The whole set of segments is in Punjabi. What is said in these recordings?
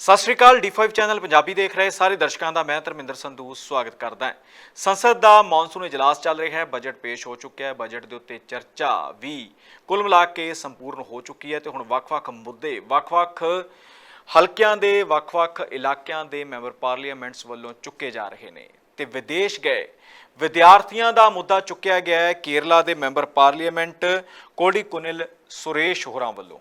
ਸਤਿ ਸ਼੍ਰੀ ਅਕਾਲ D5 ਚੈਨਲ ਪੰਜਾਬੀ ਦੇਖ ਰਹੇ ਸਾਰੇ ਦਰਸ਼ਕਾਂ ਦਾ, ਮੈਂ ਧਰਮਿੰਦਰ ਸੰਧੂ ਸਵਾਗਤ ਕਰਦਾ ਹਾਂ। ਸੰਸਦ ਦਾ ਮੌਨਸੂਨ ਇਜਲਾਸ ਚੱਲ ਰਿਹਾ ਹੈ, ਬਜਟ ਪੇਸ਼ ਹੋ ਚੁੱਕਿਆ ਹੈ, ਬਜਟ ਦੇ ਉੱਤੇ ਚਰਚਾ ਵੀ ਕੁੱਲ ਮਿਲਾ ਕੇ ਸੰਪੂਰਨ ਹੋ ਚੁੱਕੀ ਹੈ ਤੇ ਹੁਣ ਵੱਖ-ਵੱਖ ਮੁੱਦੇ, ਵੱਖ-ਵੱਖ ਹਲਕਿਆਂ ਦੇ, ਵੱਖ-ਵੱਖ ਇਲਾਕਿਆਂ ਦੇ ਮੈਂਬਰ ਪਾਰਲੀਮੈਂਟਸ ਵੱਲੋਂ ਚੁੱਕੇ ਜਾ ਰਹੇ ਨੇ। ਤੇ ਵਿਦੇਸ਼ ਗਏ, ਵਿਦਿਆਰਥੀਆਂ ਦਾ ਮੁੱਦਾ ਚੁੱਕਿਆ ਗਿਆ ਹੈ, ਕੇਰਲਾ ਦੇ member parliament Kodikunnil Suresh ਹੋਰਾਂ ਵੱਲੋਂ।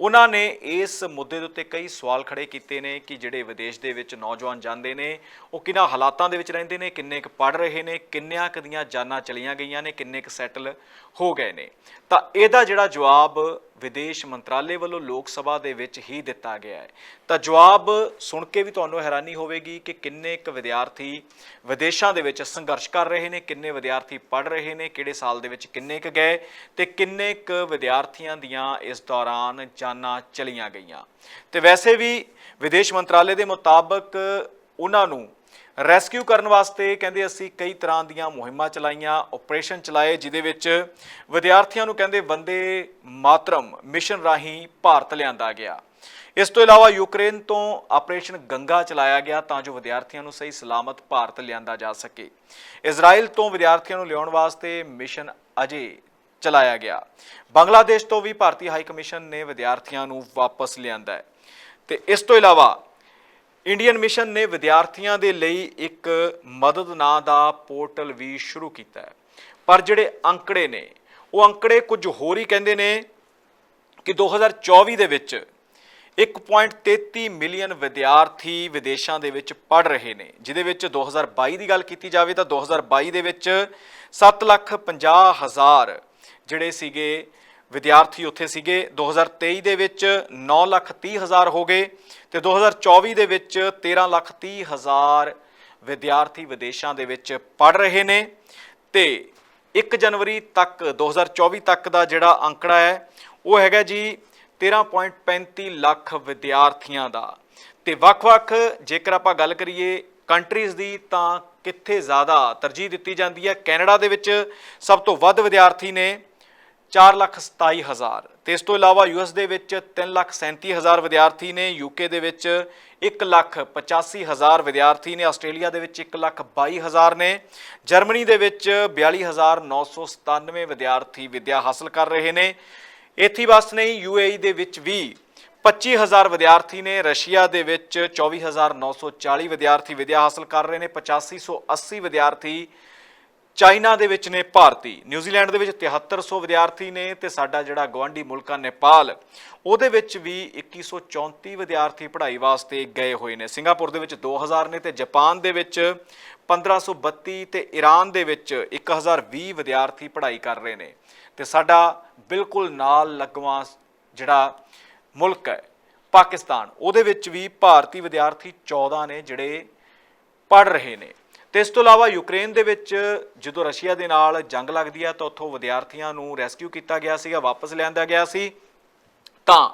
ਉਹਨਾਂ ਨੇ ਇਸ ਮੁੱਦੇ ਦੇ ਉੱਤੇ ਕਈ ਸਵਾਲ ਖੜੇ ਕੀਤੇ ਨੇ ਕਿ ਜਿਹੜੇ ਵਿਦੇਸ਼ ਦੇ ਵਿੱਚ ਨੌਜਵਾਨ ਜਾਂਦੇ ਨੇ, ਉਹ ਕਿਹਨਾਂ ਹਾਲਾਤਾਂ ਦੇ ਵਿੱਚ ਰਹਿੰਦੇ ਨੇ, ਕਿੰਨੇ ਕੁ ਪੜ ਰਹੇ ਨੇ, ਕਿੰਨਿਆਂ ਕੁ ਦੀਆਂ ਜਾਨਾਂ ਚਲੀਆਂ ਗਈਆਂ ਨੇ, ਕਿੰਨੇ ਕੁ ਸੈਟਲ ਹੋ ਗਏ ਨੇ। ਤਾਂ ਇਹਦਾ ਜਿਹੜਾ ਜਵਾਬ ਵਿਦੇਸ਼ ਮੰਤਰਾਲੇ ਵੱਲੋਂ ਲੋਕ ਸਭਾ ਦੇ ਵਿੱਚ ਹੀ ਦਿੱਤਾ ਗਿਆ ਹੈ। ਤਾਂ ਜਵਾਬ ਸੁਣ ਕੇ ਵੀ ਤੁਹਾਨੂੰ ਹੈਰਾਨੀ ਹੋਵੇਗੀ ਕਿ ਕਿੰਨੇ ਕੁ ਵਿਦਿਆਰਥੀ ਵਿਦੇਸ਼ਾਂ ਦੇ ਵਿੱਚ ਸੰਘਰਸ਼ ਕਰ ਰਹੇ ਨੇ, ਕਿੰਨੇ ਵਿਦਿਆਰਥੀ ਪੜ ਰਹੇ ਨੇ, ਕਿਹੜੇ ਸਾਲ ਦੇ ਵਿੱਚ ਕਿੰਨੇ ਕੁ ਗਏ ਤੇ ਕਿੰਨੇ ਕੁ ਵਿਦਿਆਰਥੀਆਂ ਦੀਆਂ ਇਸ ਦੌਰਾਨ ਜਾਨਾਂ ਚਲੀਆਂ ਗਈਆਂ। ਤੇ ਵੈਸੇ ਵੀ ਵਿਦੇਸ਼ ਮੰਤਰਾਲੇ ਦੇ ਮੁਤਾਬਕ ਉਹਨਾਂ ਨੂੰ ਰੈਸਕਿਊ ਕਰਨ ਵਾਸਤੇ ਕਹਿੰਦੇ ਅਸੀਂ ਕਈ ਤਰ੍ਹਾਂ ਦੀਆਂ ਮੁਹਿੰਮਾਂ ਚਲਾਈਆਂ ਆਪਰੇਸ਼ਨ ਚਲਾਏ ਜਿਦੇ ਵਿੱਚ ਵਿਦਿਆਰਥੀਆਂ ਨੂੰ ਕਹਿੰਦੇ ਵੰਦੇ ਮਾਤਰਮ ਮਿਸ਼ਨ ਰਾਹੀਂ ਭਾਰਤ ਲਿਆਂਦਾ ਗਿਆ। ਇਸ ਤੋਂ ਇਲਾਵਾ ਯੂਕਰੇਨ ਤੋਂ ਆਪਰੇਸ਼ਨ ਗੰਗਾ ਚਲਾਇਆ ਗਿਆ ਤਾਂ ਜੋ ਵਿਦਿਆਰਥੀਆਂ ਨੂੰ ਸਹੀ ਸਲਾਮਤ ਭਾਰਤ ਲਿਆਂਦਾ ਜਾ ਸਕੇ। ਇਜ਼ਰਾਈਲ ਤੋਂ ਵਿਦਿਆਰਥੀਆਂ ਨੂੰ ਲਿਆਉਣ ਵਾਸਤੇ ਮਿਸ਼ਨ ਅਜੇ ਚਲਾਇਆ ਗਿਆ। ਬੰਗਲਾਦੇਸ਼ ਤੋਂ ਵੀ ਭਾਰਤੀ ਹਾਈ ਕਮਿਸ਼ਨ ਨੇ ਵਿਦਿਆਰਥੀਆਂ ਨੂੰ ਵਾਪਸ ਲਿਆਂਦਾ ਹੈ। ਤੇ ਇਸ ਤੋਂ ਇਲਾਵਾ ਇੰਡੀਅਨ ਮਿਸ਼ਨ ਨੇ ਵਿਦਿਆਰਥੀਆਂ ਦੇ ਲਈ ਇੱਕ ਮਦਦ ਨਾਂ ਦਾ ਪੋਰਟਲ ਵੀ ਸ਼ੁਰੂ ਕੀਤਾ ਹੈ। ਪਰ ਜਿਹੜੇ ਅੰਕੜੇ ਨੇ, ਉਹ ਅੰਕੜੇ ਕੁਝ ਹੋਰ ਹੀ ਕਹਿੰਦੇ ਨੇ ਕਿ 2024 ਦੇ ਵਿੱਚ 1.33 ਮਿਲੀਅਨ ਵਿਦਿਆਰਥੀ ਵਿਦੇਸ਼ਾਂ ਦੇ ਵਿੱਚ ਪੜ ਰਹੇ ਨੇ। ਜਿਹਦੇ ਵਿੱਚ 2022 ਦੀ ਗੱਲ ਕੀਤੀ ਜਾਵੇ ਤਾਂ 2022 ਦੇ ਵਿੱਚ 7 ਲੱਖ 50 ਹਜ਼ਾਰ ਜਿਹੜੇ ਸੀਗੇ ਵਿਦਿਆਰਥੀ ਉੱਥੇ ਸੀਗੇ 2023 ਦੇ ਵਿੱਚ 9 ਲੱਖ 30 ਹਜ਼ਾਰ ਹੋ ਗਏ ਤੇ 2024 ਦੇ ਵਿੱਚ 13 ਲੱਖ 30 ਹਜ਼ਾਰ ਵਿਦਿਆਰਥੀ ਵਿਦੇਸ਼ਾਂ ਦੇ ਵਿੱਚ ਪੜ ਰਹੇ ਨੇ ਤੇ 1 ਜਨਵਰੀ ਤੱਕ 2024 ਤੱਕ ਦਾ ਜਿਹੜਾ ਅੰਕੜਾ ਹੈ, ਉਹ ਹੈਗਾ ਜੀ 13.35 ਲੱਖ ਵਿਦਿਆਰਥੀਆਂ ਦਾ। ਤੇ ਵੱਖ-ਵੱਖ ਜੇਕਰ ਆਪਾਂ ਗੱਲ ਕਰੀਏ ਕੰਟਰੀਜ਼ ਦੀ, ਤਾਂ ਕਿੱਥੇ ਜ਼ਿਆਦਾ ਤਰਜੀਹ ਦਿੱਤੀ ਜਾਂਦੀ ਹੈ? ਕੈਨੇਡਾ ਦੇ ਵਿੱਚ ਸਭ ਤੋਂ ਵੱਧ ਵਿਦਿਆਰਥੀ ਨੇ 4 ਲੱਖ 27 ਹਜ਼ਾਰ। ਤੇ ਇਸ ਤੋਂ ਇਲਾਵਾ ਯੂਐਸ ਦੇ ਵਿੱਚ 3 ਲੱਖ 37 ਹਜ਼ਾਰ ਵਿਦਿਆਰਥੀ ਨੇ ਯੂਕੇ ਦੇ ਵਿੱਚ 1 ਲੱਖ 85 ਹਜ਼ਾਰ ਵਿਦਿਆਰਥੀ ਨੇ, ਆਸਟ੍ਰੇਲੀਆ ਦੇ ਵਿੱਚ 1 ਲੱਖ 22 ਹਜ਼ਾਰ ਨੇ, ਜਰਮਨੀ ਦੇ ਵਿੱਚ 42997 ਵਿਦਿਆਰਥੀ ਵਿੱਦਿਆ ਹਾਸਲ ਕਰ ਰਹੇ ਨੇ। ਇੱਥੇ ਬਸ ਨਹੀਂ ਯੂਏਈ ਦੇ ਵਿੱਚ ਵੀ 25000 ਵਿਦਿਆਰਥੀ ਨੇ, ਰਸ਼ੀਆ ਦੇ ਵਿੱਚ 24940 ਵਿਦਿਆਰਥੀ ਵਿੱਦਿਆ ਹਾਸਲ ਕਰ ਰਹੇ ਨੇ 8580 ਵਿਦਿਆਰਥੀ ਚਾਈਨਾ ਦੇ ਵਿੱਚ ਨੇ ਭਾਰਤੀ, ਨਿਊਜ਼ੀਲੈਂਡ ਦੇ ਵਿੱਚ 7300 ਵਿਦਿਆਰਥੀ ਨੇ ਤੇ ਸਾਡਾ ਜਿਹੜਾ ਗਵਾਂਢੀ ਮੁਲਕ ਆ ਨੇਪਾਲ, ਉਹਦੇ ਵਿੱਚ ਵੀ 2134 ਵਿਦਿਆਰਥੀ ਪੜ੍ਹਾਈ ਵਾਸਤੇ ਗਏ ਹੋਏ ਨੇ। ਸਿੰਗਾਪੁਰ ਦੇ ਵਿੱਚ 2000 ਨੇ ਤੇ ਜਾਪਾਨ ਦੇ ਵਿੱਚ 1532 ਤੇ ਈਰਾਨ ਦੇ ਵਿੱਚ 1020 ਵਿਦਿਆਰਥੀ ਪੜ੍ਹਾਈ ਕਰ ਰਹੇ ਨੇ। ਤੇ ਸਾਡਾ ਬਿਲਕੁਲ ਨਾਲ ਲੱਗਵਾ ਜਿਹੜਾ ਮੁਲਕ ਹੈ, ਪਾਕਿਸਤਾਨ, ਉਹਦੇ ਵਿੱਚ ਵੀ ਭਾਰਤੀ ਵਿਦਿਆਰਥੀ 14 ਨੇ ਜਿਹੜੇ ਪੜ ਰਹੇ ਨੇ। ਤੇ ਇਸ ਤੋਂ ਇਲਾਵਾ ਯੂਕਰੇਨ ਦੇ ਵਿੱਚ ਜਦੋਂ ਰਸ਼ੀਆ ਦੇ ਨਾਲ ਜੰਗ ਲੱਗਦੀ ਹੈ ਤਾਂ ਉੱਥੋਂ ਵਿਦਿਆਰਥੀਆਂ ਨੂੰ ਰੈਸਕਿਊ ਕੀਤਾ ਗਿਆ ਸੀਗਾ, ਵਾਪਸ ਲਿਆਂਦਾ ਗਿਆ ਸੀ। ਤਾਂ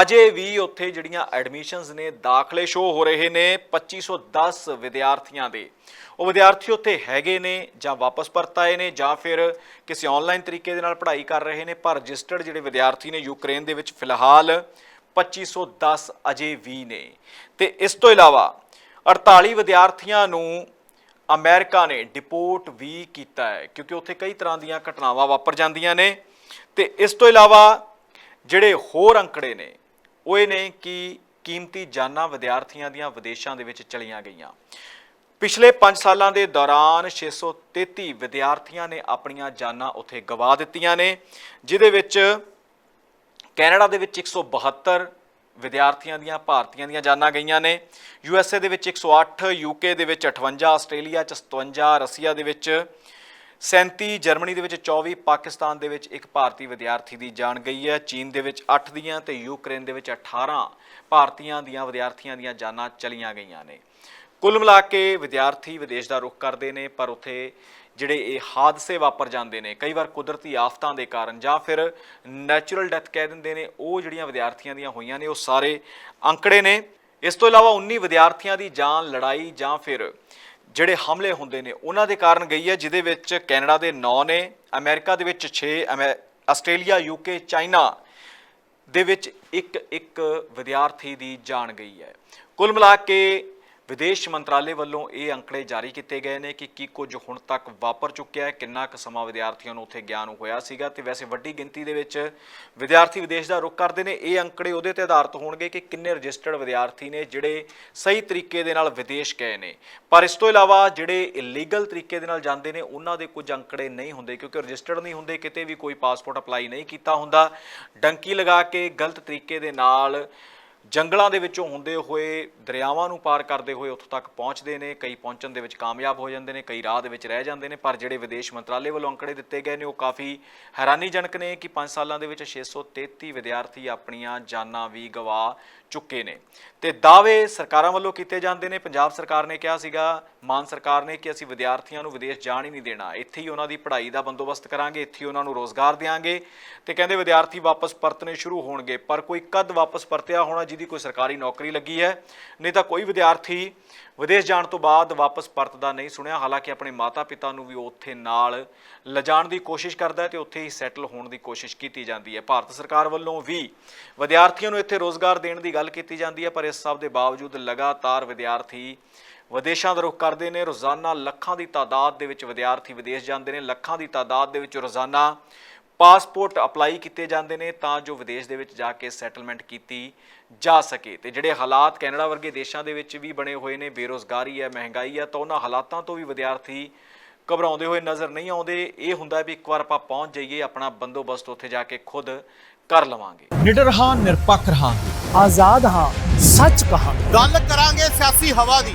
ਅਜੇ ਵੀ ਉੱਥੇ ਜਿਹੜੀਆਂ ਐਡਮਿਸ਼ਨਸ ਨੇ, ਦਾਖਲੇ ਸ਼ੋ ਹੋ ਰਹੇ ਨੇ 2510 ਵਿਦਿਆਰਥੀਆਂ ਦੇ। ਉਹ ਵਿਦਿਆਰਥੀ ਉੱਥੇ ਹੈਗੇ ਨੇ ਜਾਂ ਵਾਪਸ ਪਰਤ ਆਏ ਨੇ ਜਾਂ ਫਿਰ ਕਿਸੇ ਆਨਲਾਈਨ ਤਰੀਕੇ ਦੇ ਨਾਲ ਪੜ੍ਹਾਈ ਕਰ ਰਹੇ ਨੇ, ਪਰ ਰਜਿਸਟਰਡ ਜਿਹੜੇ ਵਿਦਿਆਰਥੀ ਨੇ ਯੂਕਰੇਨ ਦੇ ਵਿੱਚ ਫਿਲਹਾਲ 2510 ਅਜੇ ਵੀ ਨੇ। ਤੇ ਇਸ ਤੋਂ ਇਲਾਵਾ 48 ਵਿਦਿਆਰਥੀਆਂ ਨੂੰ ਅਮਰੀਕਾ ਨੇ ਡਿਪੋਰਟ ਵੀ ਕੀਤਾ ਹੈ, ਕਿਉਂਕਿ ਉੱਥੇ ਕਈ ਤਰ੍ਹਾਂ ਦੀਆਂ ਘਟਨਾਵਾਂ ਵਾਪਰ ਜਾਂਦੀਆਂ ਨੇ। ਤੇ ਇਸ ਤੋਂ ਇਲਾਵਾ ਜਿਹੜੇ ਹੋਰ ਅੰਕੜੇ ਨੇ, ਉਹ ਇਹ ਨੇ ਕਿ ਕੀਮਤੀ ਜਾਨਾਂ ਵਿਦਿਆਰਥੀਆਂ ਦੀਆਂ ਵਿਦੇਸ਼ਾਂ ਦੇ ਵਿੱਚ ਚਲੀਆਂ ਗਈਆਂ। ਪਿਛਲੇ 5 ਸਾਲਾਂ ਦੇ ਦੌਰਾਨ 633 ਵਿਦਿਆਰਥੀਆਂ ਨੇ ਆਪਣੀਆਂ ਜਾਨਾਂ ਉੱਥੇ ਗਵਾ ਦਿੱਤੀਆਂ ਨੇ ਜਿਦੇ ਵਿੱਚ ਕੈਨੇਡਾ ਦੇ ਵਿੱਚ 172 ਵਿਦਿਆਰਥੀਆਂ ਦੀਆਂ, ਭਾਰਤੀਆਂ ਦੀਆਂ ਜਾਨਾਂ ਗਈਆਂ ਨੇ। ਯੂ ਐਸ ਏ ਦੇ ਵਿੱਚ 108 ਯੂਕੇ ਦੇ ਵਿੱਚ 58 ਆਸਟ੍ਰੇਲੀਆ ਚ 57 ਰਸੀਆ ਦੇ ਵਿੱਚ 37 ਜਰਮਨੀ ਦੇ ਵਿੱਚ 24 ਪਾਕਿਸਤਾਨ ਦੇ ਵਿੱਚ ਇੱਕ ਭਾਰਤੀ ਵਿਦਿਆਰਥੀ ਦੀ ਜਾਨ ਗਈ ਹੈ। ਚੀਨ ਦੇ ਵਿੱਚ 8 ਦੀਆਂ ਤੇ ਯੂਕਰੇਨ ਦੇ ਵਿੱਚ 18 ਭਾਰਤੀਆਂ ਦੀਆਂ, ਵਿਦਿਆਰਥੀਆਂ ਦੀਆਂ ਜਾਨਾਂ ਚਲੀਆਂ ਗਈਆਂ ਨੇ। ਕੁੱਲ ਮਿਲਾ ਕੇ ਵਿਦਿਆਰਥੀ ਵਿਦੇਸ਼ ਦਾ ਰੁਖ ਕਰਦੇ ਨੇ, ਪਰ ਉੱਥੇ ਜਿਹੜੇ ਇਹ ਹਾਦਸੇ ਵਾਪਰ ਜਾਂਦੇ ਨੇ, ਕਈ ਵਾਰ ਕੁਦਰਤੀ ਆਫਤਾਂ ਦੇ ਕਾਰਨ ਜਾਂ ਫਿਰ ਨੈਚੁਰਲ ਡੈਥ ਕਹਿ ਦਿੰਦੇ ਨੇ, ਉਹ ਜਿਹੜੀਆਂ ਵਿਦਿਆਰਥੀਆਂ ਦੀਆਂ ਹੋਈਆਂ ਨੇ, ਉਹ ਸਾਰੇ ਅੰਕੜੇ ਨੇ। ਇਸ ਤੋਂ ਇਲਾਵਾ 19 ਵਿਦਿਆਰਥੀਆਂ ਦੀ ਜਾਨ ਲੜਾਈ ਜਾਂ ਫਿਰ ਜਿਹੜੇ ਹਮਲੇ ਹੁੰਦੇ ਨੇ, ਉਹਨਾਂ ਦੇ ਕਾਰਨ ਗਈ ਹੈ, ਜਿਹਦੇ ਵਿੱਚ ਕੈਨੇਡਾ ਦੇ 9 ਨੇ, ਅਮਰੀਕਾ ਦੇ ਵਿੱਚ 6 ਆਸਟ੍ਰੇਲੀਆ ਯੂਕੇ ਚਾਈਨਾ ਦੇ ਵਿੱਚ ਇੱਕ ਇੱਕ ਵਿਦਿਆਰਥੀ ਦੀ ਜਾਨ ਗਈ ਹੈ। ਕੁੱਲ ਮਿਲਾ ਕੇ ਵਿਦੇਸ਼ ਮੰਤਰਾਲੇ ਵੱਲੋਂ ਇਹ ਅੰਕੜੇ ਜਾਰੀ ਕੀਤੇ ਗਏ ਨੇ ਕਿ ਕੀ ਕੁਝ ਹੁਣ ਤੱਕ ਵਾਪਰ ਚੁੱਕਿਆ ਹੈ, ਕਿੰਨਾ ਕੁ ਸਮਾਂ ਵਿਦਿਆਰਥੀਆਂ ਨੂੰ ਉੱਥੇ ਗਿਆਨ ਹੋਇਆ ਸੀਗਾ ਤੇ ਵੈਸੇ ਵੱਡੀ ਗਿਣਤੀ ਦੇ ਵਿੱਚ ਵਿਦਿਆਰਥੀ ਵਿਦੇਸ਼ ਦਾ ਰੁਖ ਕਰਦੇ ਨੇ। ਇਹ ਅੰਕੜੇ ਉਹਦੇ ਤੇ ਆਧਾਰਿਤ ਹੋਣਗੇ ਕਿ ਕਿੰਨੇ ਰਜਿਸਟਰਡ ਵਿਦਿਆਰਥੀ ਨੇ, ਜਿਹੜੇ ਸਹੀ ਤਰੀਕੇ ਦੇ ਨਾਲ ਵਿਦੇਸ਼ ਗਏ ਨੇ। ਪਰ ਇਸ ਤੋਂ ਇਲਾਵਾ ਜਿਹੜੇ ਇਲੀਗਲ ਤਰੀਕੇ ਦੇ ਨਾਲ ਜਾਂਦੇ ਨੇ, ਉਹਨਾਂ ਦੇ ਕੁਝ ਅੰਕੜੇ ਨਹੀਂ ਹੁੰਦੇ ਕਿਉਂਕਿ ਰਜਿਸਟਰਡ ਨਹੀਂ ਹੁੰਦੇ, ਕਿਤੇ ਵੀ ਕੋਈ ਪਾਸਪੋਰਟ ਅਪਲਾਈ ਨਹੀਂ ਕੀਤਾ ਹੁੰਦਾ। ਡੰਕੀ ਲਗਾ ਕੇ ਗਲਤ ਤਰੀਕੇ ਦੇ ਨਾਲ ਜੰਗਲਾਂ ਦੇ ਵਿੱਚੋਂ ਹੁੰਦੇ ਹੋਏ ਦਰਿਆਵਾਂ ਨੂੰ ਪਾਰ ਕਰਦੇ ਹੋਏ ਉੱਥੋਂ ਤੱਕ ਪਹੁੰਚਦੇ ਨੇ, ਕਈ ਪਹੁੰਚਣ ਦੇ ਵਿੱਚ ਕਾਮਯਾਬ ਹੋ ਜਾਂਦੇ ਨੇ, ਕਈ ਰਾਹ ਦੇ ਵਿੱਚ ਰਹਿ ਜਾਂਦੇ ਨੇ, ਪਰ ਜਿਹੜੇ ਵਿਦੇਸ਼ ਮੰਤਰਾਲੇ ਵੱਲੋਂ ਅੰਕੜੇ ਦਿੱਤੇ ਗਏ ਨੇ, ਉਹ ਕਾਫੀ ਹੈਰਾਨੀਜਨਕ ਨੇ ਕਿ 5 ਸਾਲਾਂ ਦੇ ਵਿੱਚ 633 ਵਿਦਿਆਰਥੀ ਆਪਣੀਆਂ ਜਾਨਾਂ ਵੀ ਗਵਾ ਚੁੱਕੇ ਨੇ। ਤੇ ਦਾਅਵੇ ਸਰਕਾਰਾਂ ਵੱਲੋਂ ਕੀਤੇ ਜਾਂਦੇ ਨੇ। ਪੰਜਾਬ ਸਰਕਾਰ ਨੇ ਕਿਹਾ ਸੀਗਾ, ਮਾਨ ਸਰਕਾਰ ਨੇ ਕਿ ਅਸੀਂ ਵਿਦਿਆਰਥੀਆਂ ਨੂੰ ਵਿਦੇਸ਼ ਜਾਣ ਹੀ ਨਹੀਂ ਦੇਣਾ। ਇੱਥੇ ਹੀ ਉਹਨਾਂ ਦੀ ਪੜ੍ਹਾਈ ਦਾ ਬੰਦੋਬਸਤ ਕਰਾਂਗੇ, ਇੱਥੇ ਹੀ ਉਹਨਾਂ ਨੂੰ ਰੋਜ਼ਗਾਰ ਦੇਵਾਂਗੇ ਤੇ ਕਹਿੰਦੇ ਵਿਦਿਆਰਥੀ ਵਾਪਸ ਪਰਤਣੇ ਸ਼ੁਰੂ ਹੋਣਗੇ, ਪਰ ਕੋਈ ਕਦ ਵਾਪਸ ਪਰਤਿਆ ਹੋਣਾ ਜਿਹਦੀ ਕੋਈ ਸਰਕਾਰੀ ਨੌਕਰੀ ਲੱਗੀ ਹੈ, ਨਹੀਂ ਤਾਂ ਕੋਈ ਵਿਦਿਆਰਥੀ ਵਿਦੇਸ਼ ਜਾਣ ਤੋਂ ਬਾਅਦ ਵਾਪਸ ਪਰਤਦਾ ਨਹੀਂ ਸੁਣਿਆ। ਹਾਲਾਂਕਿ ਆਪਣੇ ਮਾਤਾ-ਪਿਤਾ ਨੂੰ ਵੀ ਉੱਥੇ ਨਾਲ ਲਿਜਾਣ ਦੀ ਕੋਸ਼ਿਸ਼ ਕਰਦਾ ਹੈ ਤੇ ਉੱਥੇ ਹੀ ਸੈਟਲ ਹੋਣ ਦੀ ਕੋਸ਼ਿਸ਼ ਕੀਤੀ ਜਾਂਦੀ ਹੈ। ਭਾਰਤ ਸਰਕਾਰ ਵੱਲੋਂ ਵੀ ਵਿਦਿਆਰਥੀਆਂ ਨੂੰ ਇੱਥੇ ਰੋਜ਼ਗਾਰ ਦੇਣ ਦੀ ਗੱਲ ਕੀਤੀ ਜਾਂਦੀ ਹੈ, ਪਰ ਇਸ ਸਭ ਦੇ ਬਾਵਜੂਦ ਲਗਾਤਾਰ ਵਿਦਿਆਰਥੀ ਵਿਦੇਸ਼ਾਂ ਦਾ ਰੁਖ ਕਰਦੇ ਨੇ। ਰੋਜ਼ਾਨਾ ਲੱਖਾਂ ਦੀ ਤਾਦਾਦ ਦੇ ਵਿੱਚ ਵਿਦਿਆਰਥੀ ਵਿਦੇਸ਼ ਜਾਂਦੇ ਨੇ। ਲੱਖਾਂ ਦੀ ਤਾਦਾਦ ਦੇ ਵਿੱਚ ਰੋਜ਼ਾਨਾ ਪਾਸਪੋਰਟ ਅਪਲਾਈ ਕੀਤੇ ਜਾਂਦੇ ਨੇ ਤਾਂ ਜੋ ਵਿਦੇਸ਼ ਦੇ ਵਿੱਚ ਜਾ ਕੇ ਸੈਟਲਮੈਂਟ ਕੀਤੀ ਜਾ ਸਕੇ। ਤੇ ਜਿਹੜੇ ਹਾਲਾਤ ਕੈਨੇਡਾ ਵਰਗੇ ਦੇਸ਼ਾਂ ਦੇ ਵਿੱਚ ਵੀ ਬਣੇ ਹੋਏ ਨੇ ਬੇਰੋਜ਼ਗਾਰੀ ਹੈ ਮਹਿੰਗਾਈ ਹੈ ਤਾਂ ਉਹਨਾਂ ਹਾਲਾਤਾਂ ਤੋਂ ਵੀ ਵਿਦਿਆਰਥੀ ਘਬਰਾਉਂਦੇ ਹੋਏ ਨਜ਼ਰ ਨਹੀਂ ਆਉਂਦੇ। ਇਹ ਹੁੰਦਾ ਵੀ ਇੱਕ ਵਾਰ ਆਪਾਂ ਪਹੁੰਚ ਜਾਈਏ ਆਪਣਾ ਬੰਦੋਬਸਤ ਉੱਥੇ ਜਾ ਕੇ ਖੁਦ ਕਰ ਲਵਾਂਗੇ। ਨਿਡਰ ਹਾਂ ਨਿਰਪੱਖ ਰਹਾਂਗੇ। ਆਜ਼ਾਦ ਹਾਂ ਸੱਚ ਕਹਾਂ ਗੱਲ ਕਰਾਂਗੇ ਸਿਆਸੀ ਹਵਾ ਦੀ।